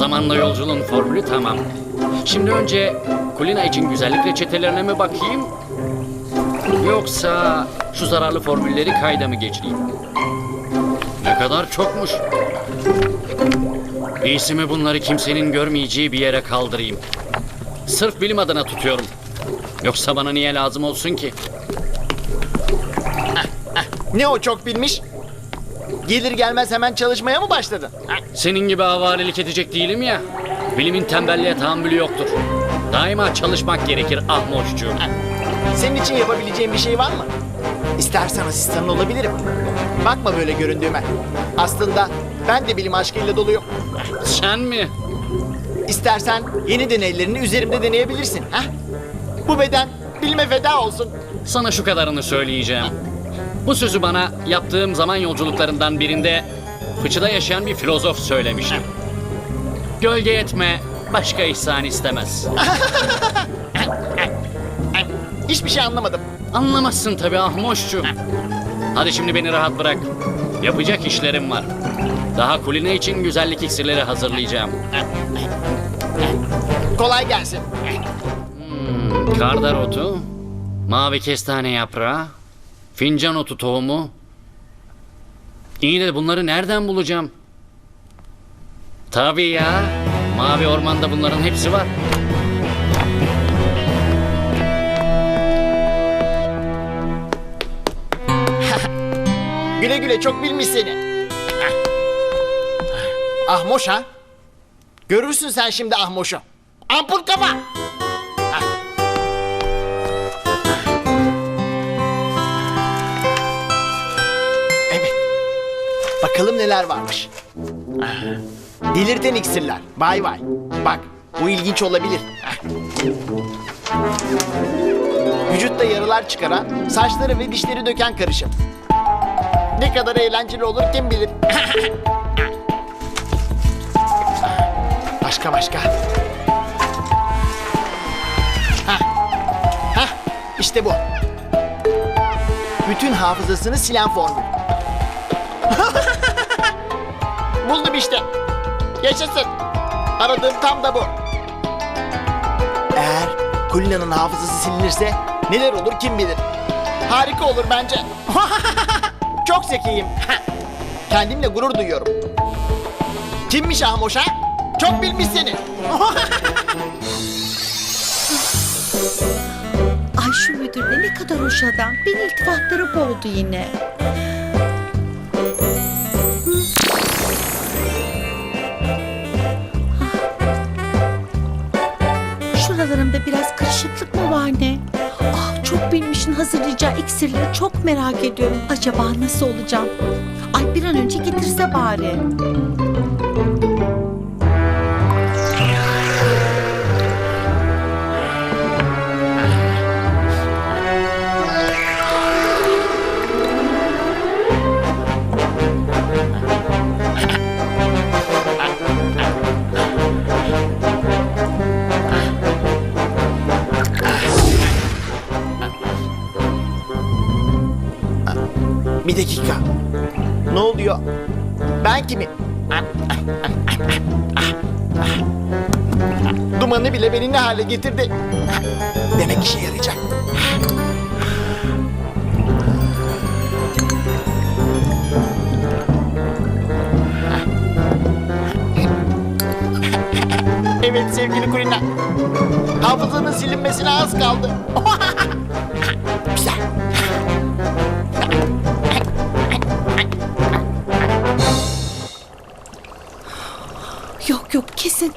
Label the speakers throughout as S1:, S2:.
S1: Zamanla yolculuğun formülü tamam. Şimdi önce Kulina için güzellik reçetelerine mi bakayım? Yoksa şu zararlı formülleri kayda mı geçireyim? Ne kadar çokmuş. İyisi mi bunları kimsenin görmeyeceği bir yere kaldırayım. Sırf bilim adına tutuyorum. Yoksa bana niye lazım olsun ki?
S2: Ne o çok bilmiş? Gelir gelmez hemen çalışmaya mı başladın?
S1: Senin gibi havalelik edecek değilim ya. Bilimin tembelliğe tahammülü yoktur. Daima çalışmak gerekir ahmoşcuğum.
S2: Senin için yapabileceğim bir şey var mı? İstersen asistanın olabilirim. Bakma böyle göründüğüme. Aslında ben de bilim aşkıyla doluyum.
S1: Sen mi?
S2: İstersen yeni deneylerini üzerimde deneyebilirsin. Ha? Bu beden bilime feda olsun.
S1: Sana şu kadarını söyleyeceğim. Bu sözü bana yaptığım zaman yolculuklarından birinde fıçıda yaşayan bir filozof söylemişti. Gölge etme, başka ihsan istemez.
S2: Hiçbir şey anlamadım.
S1: Anlamazsın tabii ahmoşcuğum. Hadi şimdi beni rahat bırak. Yapacak işlerim var. Daha kuline için güzellik iksirleri hazırlayacağım.
S2: Kolay gelsin.
S1: Kardar otu, mavi kestane yaprağı, fincan otu tohumu. İyi de bunları nereden bulacağım? Tabii ya. Mavi ormanda bunların hepsi var.
S2: Güle güle çok bilmiş seni. Ahmoş ha? Görürsün sen şimdi Ahmoş'u. Ampul kafa. Bakalım neler varmış. Delirten iksirler. Vay vay. Bak bu ilginç olabilir. Vücutta yaralar çıkaran, saçları ve dişleri döken karışım. Ne kadar eğlenceli olur kim bilir. başka başka. İşte bu. Bütün hafızasını silen formül. Buldum işte. Yaşasın. Aradığım tam da bu. Eğer Kulina'nın hafızası silinirse neler olur kim bilir. Harika olur bence. Çok zekiyim. Kendimle gurur duyuyorum. Kimmiş Ahmoş ha? Çok bilmiş seni.
S3: Ay şu müdür de ne kadar hoş adam. Beni iltifatları boğdu yine. Bilmişin hazırlayacağı iksirleri çok merak ediyorum. Acaba nasıl olacağım? Ay bir an önce getirse bari.
S2: Bir dakika. Ne oluyor? Ben kimim? Dumanı bile beni ne hale getirdi? Demek işe yarayacak. Evet sevgili Kulina. Hafızanın silinmesine az kaldı.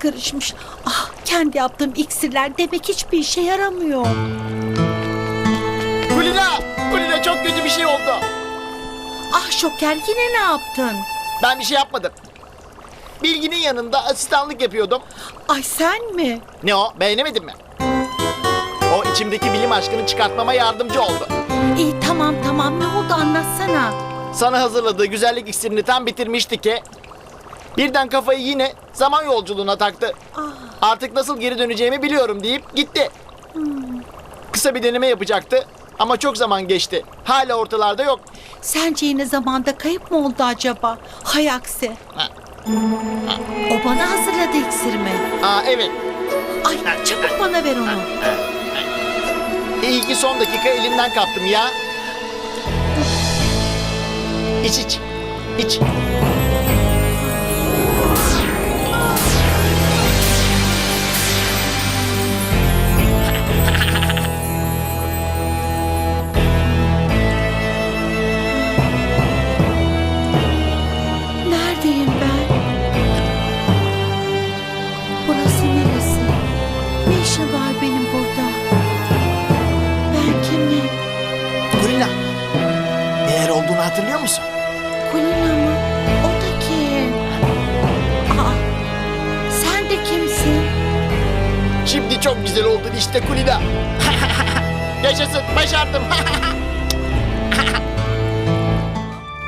S3: Karışmış. Ah kendi yaptığım iksirler demek hiçbir işe yaramıyor.
S2: Kulina! Kulina çok kötü bir şey oldu.
S3: Ah Şoker yine ne yaptın?
S2: Ben bir şey yapmadım. Bilginin yanında asistanlık yapıyordum.
S3: Ay sen mi?
S2: Ne o? Beğenemedin mi? O içimdeki bilim aşkını çıkartmama yardımcı oldu.
S3: İyi tamam tamam ne oldu anlatsana.
S2: Sana hazırladığı güzellik iksirini tam bitirmişti ki... Birden kafayı yine zaman yolculuğuna taktı.
S3: Ah,
S2: Artık nasıl geri döneceğimi biliyorum deyip gitti. Kısa bir deneme yapacaktı ama çok zaman geçti. Hala ortalarda yok.
S3: sence yine zamanda kayıp mı oldu acaba? Hay aksi.
S2: Ha,
S3: O bana hazırladı iksirimi.
S2: Aa evet.
S3: Ay çabuk bana ver onu.
S2: İyi ki son dakika elimden kaptım ya. İç iç. İç. Oldun işte Kulina. Yaşasın başardım.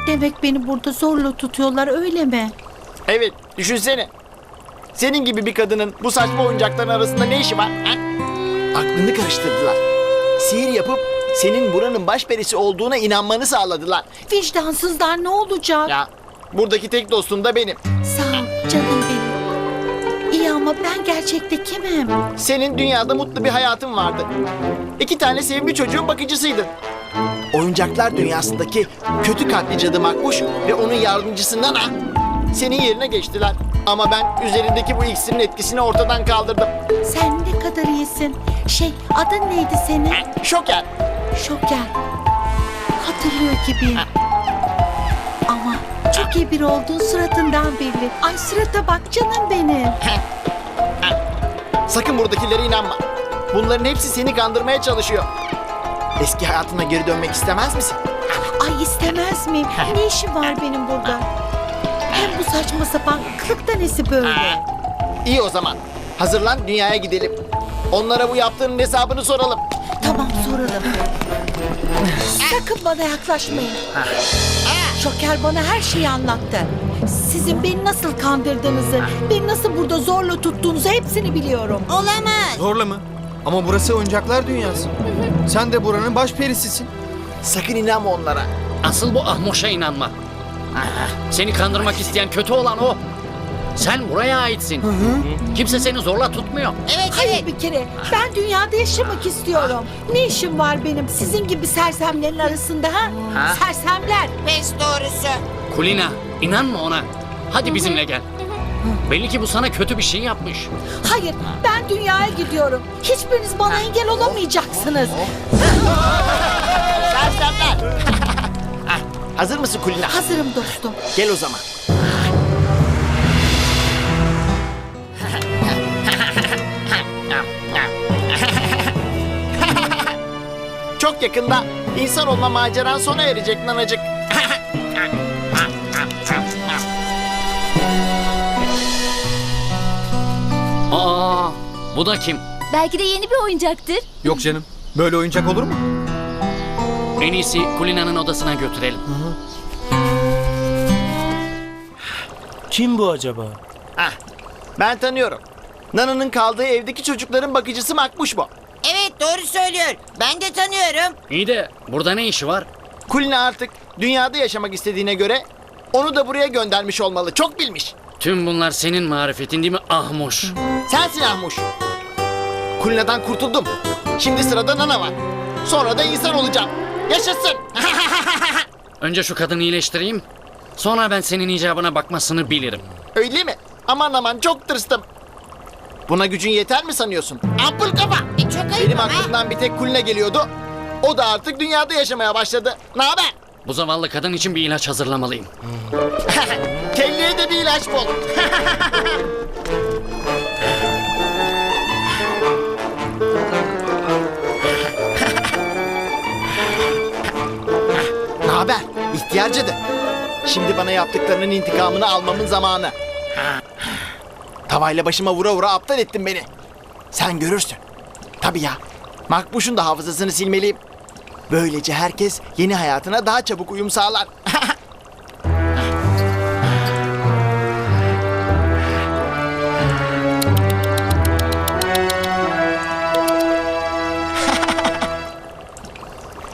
S3: Demek beni burada zorla tutuyorlar öyle mi?
S2: evet düşünsene. Senin gibi bir kadının bu saçma oyuncakların arasında ne işi var? ha? Aklını karıştırdılar. Sihir yapıp senin buranın başperisi olduğuna inanmanı sağladılar.
S3: Vicdansızlar ne olacak?
S2: Ya buradaki tek dostum da benim.
S3: Sağ ol canım ama ben gerçekte kimim?
S2: Senin dünyada mutlu bir hayatın vardı. İki tane sevimli çocuğun bakıcısıydın. Oyuncaklar dünyasındaki kötü kalpli cadı Makbuş ve onun yardımcısı Nana senin yerine geçtiler. Ama ben üzerindeki bu iksirin etkisini ortadan kaldırdım.
S3: Sen ne kadar iyisin. Şey adın neydi senin?
S2: Şoker.
S3: Şoker. Hatırlıyor gibiyim. Çok iyi biri olduğun suratından belli. Ay surata bak canım benim.
S2: Sakın buradakilere inanma. Bunların hepsi seni kandırmaya çalışıyor. Eski hayatına geri dönmek istemez misin?
S3: Ay istemez miyim? Ne işim var benim burada? Hem bu saçma sapan kılık da nesi böyle?
S2: İyi o zaman. Hazırlan dünyaya gidelim. Onlara bu yaptığının hesabını soralım.
S3: Tamam soralım. Sakın bana yaklaşmayın. Şoker bana her şeyi anlattı. Sizin beni nasıl kandırdığınızı, beni nasıl burada zorla tuttuğunuzu hepsini biliyorum.
S4: Olamaz.
S5: Zorla mı? Ama burası oyuncaklar dünyası. Sen de buranın baş perisisin.
S2: Sakın inanma onlara.
S1: Asıl bu ahmoşa inanma. Seni kandırmak isteyen kötü olan o. Sen buraya aitsin. Kimse seni zorla tutmuyor.
S4: Evet
S3: Hayır
S4: evet.
S3: bir kere ben dünyada yaşamak istiyorum. Ne işim var benim sizin gibi sersemlerin arasında ha? Sersemler.
S4: Pes doğrusu.
S1: Kulina, inanma ona. Hadi bizimle gel. Belli ki bu sana kötü bir şey yapmış.
S3: Hayır ben dünyaya gidiyorum. Hiçbiriniz bana engel olamayacaksınız.
S2: Sersemler. Ah, Hazır mısın Kulina?
S3: Hazırım dostum.
S2: Gel o zaman. Çok yakında insan olma maceran sona erecek nanacık.
S1: Aa, bu da kim?
S6: Belki de yeni bir oyuncaktır.
S5: Yok canım. Böyle oyuncak olur mu?
S1: En iyisi Kulina'nın odasına götürelim.
S7: Kim bu acaba?
S2: Ah, ben tanıyorum. Nana'nın kaldığı evdeki çocukların bakıcısı Makbuş bu.
S4: Evet doğru söylüyor. Ben de tanıyorum.
S1: İyi de burada ne işi var?
S2: Kulina artık dünyada yaşamak istediğine göre onu da buraya göndermiş olmalı. Çok bilmiş.
S1: Tüm bunlar senin marifetin değil mi Ahmoş?
S2: Sensin Ahmuş. Kulina'dan kurtuldum. Şimdi sırada Nana var. Sonra da insan olacağım. Yaşasın.
S1: Önce şu kadını iyileştireyim. Sonra ben senin icabına bakmasını bilirim.
S2: Öyle mi? Aman aman çok tırstım. Buna gücün yeter mi sanıyorsun? Ampul kafa.
S4: E, çok ayıp
S2: Benim
S4: ama.
S2: aklımdan bir tek Kulina geliyordu. O da artık dünyada yaşamaya başladı. Ne haber?
S1: Bu zavallı kadın için bir ilaç hazırlamalıyım.
S2: Kelleye de bir ilaç bul. ne haber? İhtiyar cadı. Şimdi bana yaptıklarının intikamını almamın zamanı. Tavayla başıma vura vura aptal ettin beni. Sen görürsün. Tabii ya. Makbuş'un da hafızasını silmeliyim. Böylece herkes yeni hayatına daha çabuk uyum sağlar.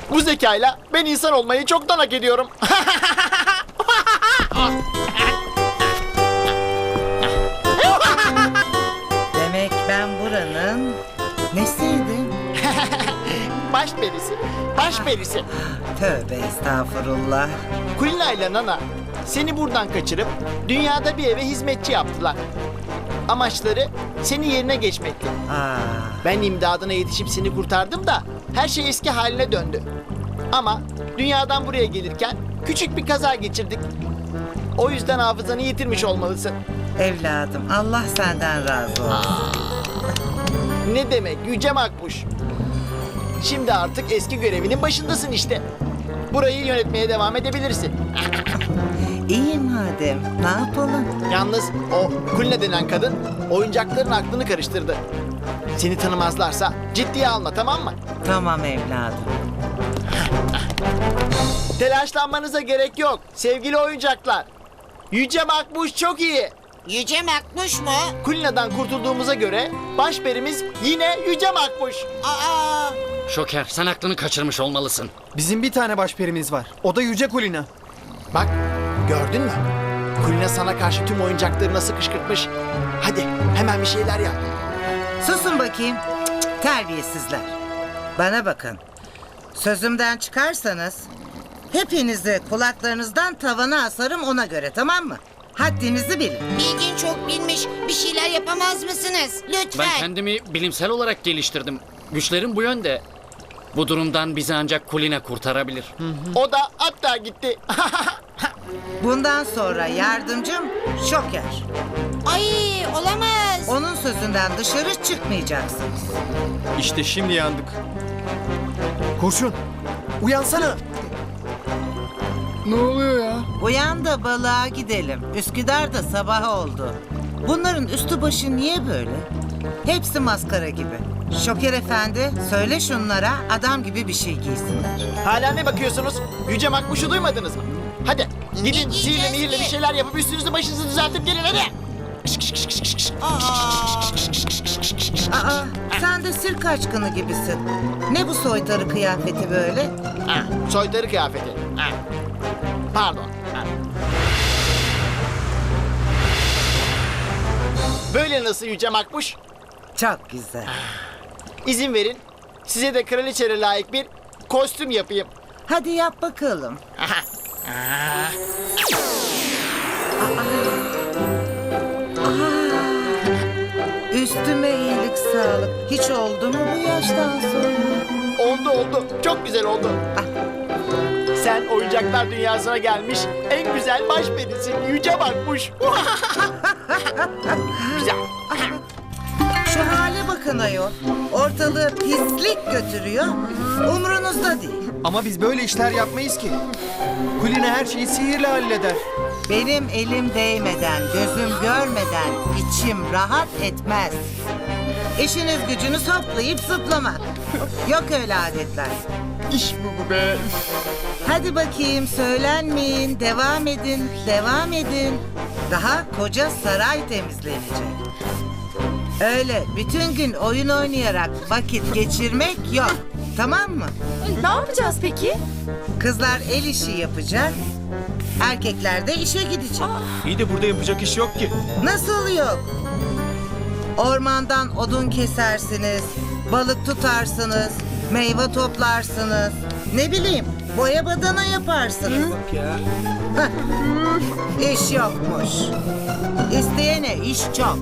S2: Bu zekayla ben insan olmayı çoktan hak ediyorum. Baş perisi. Baş perisi.
S8: Tövbe estağfurullah.
S2: Kulina ile Nana seni buradan kaçırıp dünyada bir eve hizmetçi yaptılar. Amaçları senin yerine geçmekti.
S8: Aa,
S2: Ben imdadına yetişip seni kurtardım da her şey eski haline döndü. Ama dünyadan buraya gelirken küçük bir kaza geçirdik. O yüzden hafızanı yitirmiş olmalısın.
S8: evladım Allah senden razı olsun.
S2: Ne demek Yüce Makbuş? Şimdi artık eski görevinin başındasın işte. Burayı yönetmeye devam edebilirsin.
S8: İyi madem ne yapalım?
S2: Yalnız o Kulina denen kadın oyuncakların aklını karıştırdı. Seni tanımazlarsa ciddiye alma tamam mı?
S8: Tamam evladım.
S2: Telaşlanmanıza gerek yok sevgili oyuncaklar. Yüce Makbuş çok iyi.
S4: Yüce Makmuş mu?
S2: Kulina'dan kurtulduğumuza göre başperimiz yine Yüce Makbuş.
S4: Aa,
S1: Şoker sen aklını kaçırmış olmalısın.
S5: Bizim bir tane baş perimiz var. O da Yüce Kulina.
S2: Bak gördün mü? Kulina sana karşı tüm oyuncakları nasıl kışkırtmış. Hadi hemen bir şeyler yap.
S8: Susun bakayım. Cık, cık, Terbiyesizler. Bana bakın. Sözümden çıkarsanız hepinizi kulaklarınızdan tavana asarım ona göre tamam mı? Haddinizi bilin.
S4: bilgin çok bilmiş. Bir şeyler yapamaz mısınız? Lütfen.
S1: Ben kendimi bilimsel olarak geliştirdim. Güçlerim bu yönde. Bu durumdan bizi ancak Kulina kurtarabilir.
S2: O da hatta gitti.
S8: Bundan sonra yardımcım Şoker.
S4: Ay olamaz.
S8: Onun sözünden dışarı çıkmayacaksınız.
S5: İşte şimdi yandık. Kurşun. Uyansana. Ne oluyor ya?
S8: Uyan da balığa gidelim. Üsküdar'da sabah oldu. Bunların üstü başı niye böyle? Hepsi maskara gibi. Şoker efendi söyle şunlara adam gibi bir şey giysinler.
S2: Hala ne bakıyorsunuz? Yüce Makbuş'u duymadınız mı? Hadi gidin mihirle
S4: ki?
S2: bir şeyler yapıp üstünüzü başınızı düzeltip gelin hadi.
S8: Aa sen de sirk aşkını gibisin. Ne bu soytarı kıyafeti böyle?
S2: Ha, soytarı kıyafeti. Ha. Pardon. Ha. Böyle nasıl Yüce Makbuş?
S8: Çok güzel.
S2: İzin verin. Size de kraliçeye layık bir kostüm yapayım.
S8: Hadi yap bakalım. Üstüme iyilik sağlık. Hiç oldu mu bu yaştan sonra?
S2: Oldu oldu. Çok güzel oldu. Sen oyuncaklar dünyasına gelmiş en güzel baş perisin. Yüce Makbuş. güzel.
S8: Bakın ayol. Ortalığı pislik götürüyor. Umrunuzda değil.
S5: Ama biz böyle işler yapmayız ki. Kulina her şeyi sihirle halleder.
S8: Benim elim değmeden, gözüm görmeden içim rahat etmez. İşiniz gücünüz hoplayıp zıplamak. Yok öyle adetler.
S5: İş bu be.
S8: Hadi bakayım söylenmeyin, devam edin, devam edin. Daha koca saray temizlenecek. Öyle bütün gün oyun oynayarak vakit geçirmek yok. Tamam mı?
S6: Ne yapacağız peki?
S8: Kızlar el işi yapacak, erkekler de işe gidecek.
S7: İyi de burada yapacak iş yok ki.
S8: Nasıl yok? Ormandan odun kesersiniz, balık tutarsınız, meyve toplarsınız. Ne bileyim, boya badana yaparsınız.
S7: Ya.
S8: Heh, İş yokmuş. İsteyene iş çok.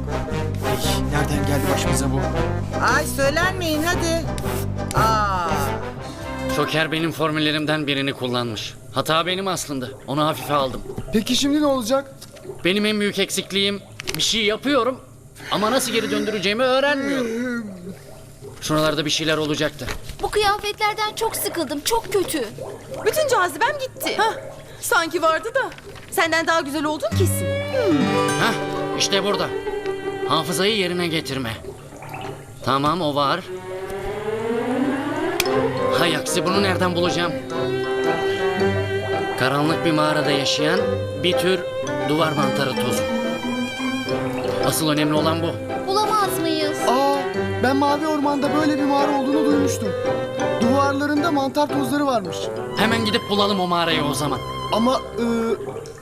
S5: Ay, nereden geldi başımıza bu?
S8: Ay söylenmeyin hadi. Aa,
S1: Şoker benim formüllerimden birini kullanmış. Hata benim aslında. Onu hafife aldım.
S5: Peki şimdi ne olacak?
S1: Benim en büyük eksikliğim bir şey yapıyorum ama nasıl geri döndüreceğimi öğrenmiyorum. Şuralarda bir şeyler olacaktı.
S6: Bu kıyafetlerden çok sıkıldım. Çok kötü.
S9: Bütün cazibem gitti. sanki vardı da. Senden daha güzel oldun kesin.
S1: Hah işte burada. Hafızayı yerine getirme. Tamam o var. Hay aksi bunu nereden bulacağım? Karanlık bir mağarada yaşayan bir tür duvar mantarı tozu. Asıl önemli olan bu.
S6: Bulamaz mıyız?
S10: Aa, ben Mavi Orman'da böyle bir mağara olduğunu duymuştum. Duvarlarında mantar tozları varmış.
S1: Hemen gidip bulalım o mağarayı o zaman.
S10: Ama e,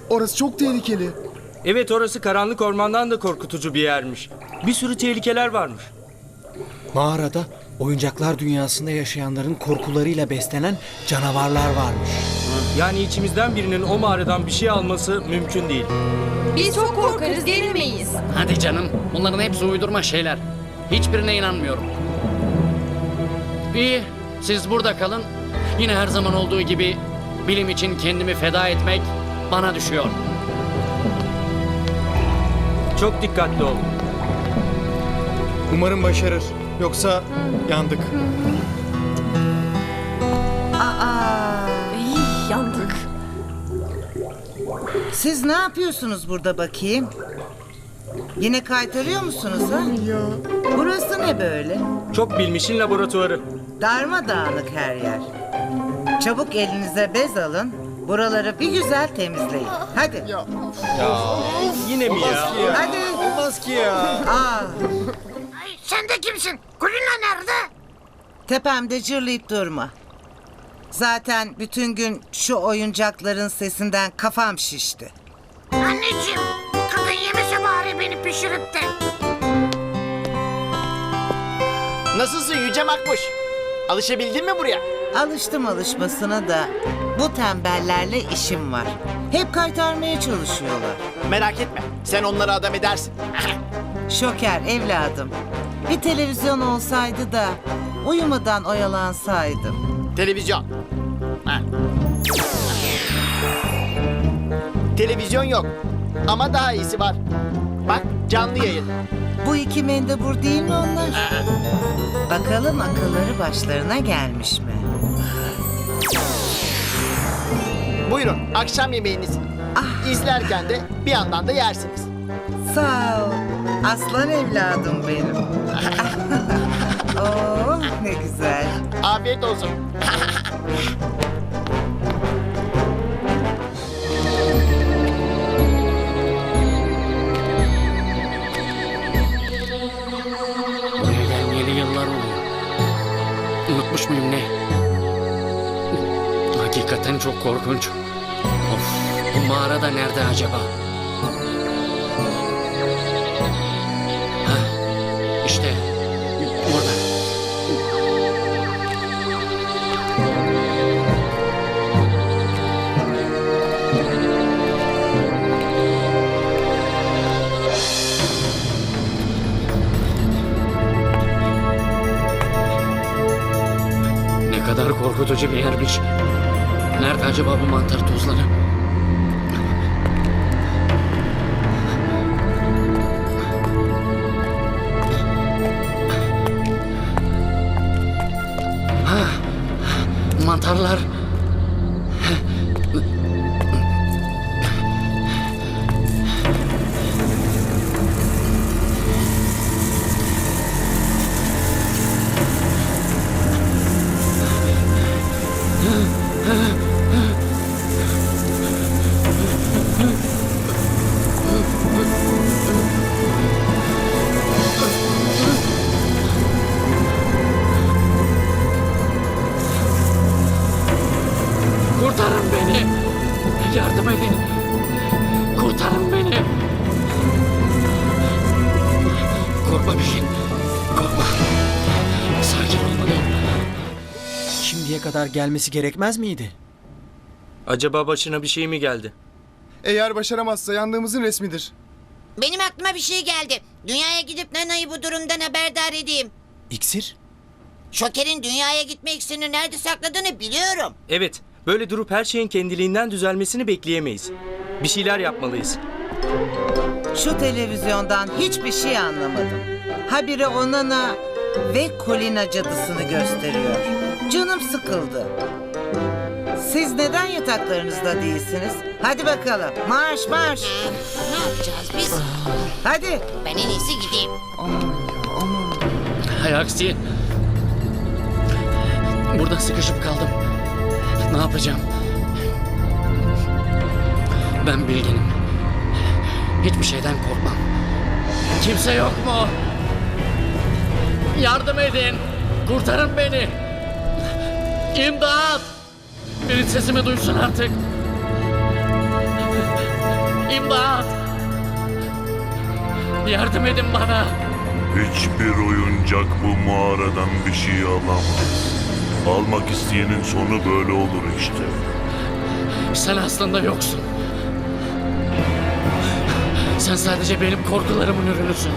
S10: orası çok tehlikeli.
S7: Evet orası karanlık ormandan da korkutucu bir yermiş. Bir sürü tehlikeler varmış.
S5: Mağarada Oyuncaklar dünyasında yaşayanların korkularıyla beslenen canavarlar varmış.
S7: Yani içimizden birinin o mağaradan bir şey alması mümkün değil.
S9: Biz çok korkarız gelmeyiz.
S1: Hadi canım. Bunların hepsi uydurma şeyler. Hiçbirine inanmıyorum. İyi. Siz burada kalın. Yine her zaman olduğu gibi bilim için kendimi feda etmek bana düşüyor.
S7: Çok dikkatli ol.
S5: Umarım başarır. Yoksa yandık.
S8: Aa,
S9: İyi yandık.
S8: siz ne yapıyorsunuz burada bakayım? Yine kaytarıyor musunuz ha? Burası ne böyle?
S7: Çok bilmişin laboratuvarı.
S8: Darmadağınık her yer. Çabuk elinize bez alın. Buraları bir güzel temizleyin. Hadi.
S7: Yine mi ya?
S8: Hadi.
S5: Olmaz ki ya.
S8: Aa,
S4: Sen de kimsin? Kulina nerede?
S8: tepemde cırlayıp durma. Zaten bütün gün şu oyuncakların sesinden kafam şişti.
S4: Anneciğim, beni pişirip de.
S2: Nasılsın Yüce Makbuş? Alışabildin mi buraya?
S8: Alıştım alışmasına da bu tembellerle işim var. Hep kaytarmaya çalışıyorlar.
S2: Merak etme. Sen onları adam edersin.
S8: Şoker evladım. Bir televizyon olsaydı da uyumadan oyalansaydım.
S2: Televizyon. Ha. Televizyon yok. Ama daha iyisi var. Bak canlı yayın.
S8: Bu iki mendebur değil mi onlar? Bakalım akılları başlarına gelmiş mi?
S2: Buyurun akşam yemeğiniz. İzlerken de bir yandan da yersiniz.
S8: Sağ ol. Aslan evladım benim. oh ne güzel.
S2: Afiyet olsun.
S1: çok korkunç. Of, bu mağara da nerede acaba? Hah, burada. Ne kadar korkutucu bir yermiş. Nerede acaba bu mantar tozları? Mantarlar.
S5: Kadar gelmesi gerekmez miydi?
S7: Acaba başına bir şey mi geldi?
S10: Eğer başaramazsa yandığımızın resmidir.
S4: Benim aklıma bir şey geldi. Dünyaya gidip Nana'yı bu durumdan haberdar edeyim.
S5: İksir?
S4: Şoker'in dünyaya gitme iksirini nerede sakladığını biliyorum.
S7: Evet, böyle durup her şeyin kendiliğinden düzelmesini bekleyemeyiz. Bir şeyler yapmalıyız.
S8: Şu televizyondan hiçbir şey anlamadım. Habire Onana ve Kolina cadısını gösteriyor. Canım sıkıldı. Siz neden yataklarınızda değilsiniz? Hadi bakalım. Marş marş.
S4: Ne yapacağız biz?
S8: Hadi.
S4: Ben en iyisi gideyim.
S1: Hay aksi. Burada sıkışıp kaldım. Ne yapacağım? Ben bilginim. Hiçbir şeyden korkmam. Kimse yok mu? Yardım edin. Kurtarın beni. İmdat. Biri sesimi duysun artık. İmdat. Yardım edin bana.
S11: Hiçbir oyuncak bu mağaradan bir şey alamaz. Almak isteyenin sonu böyle olur işte.
S1: Sen aslında yoksun. Sen sadece benim korkularımın ürünüsün.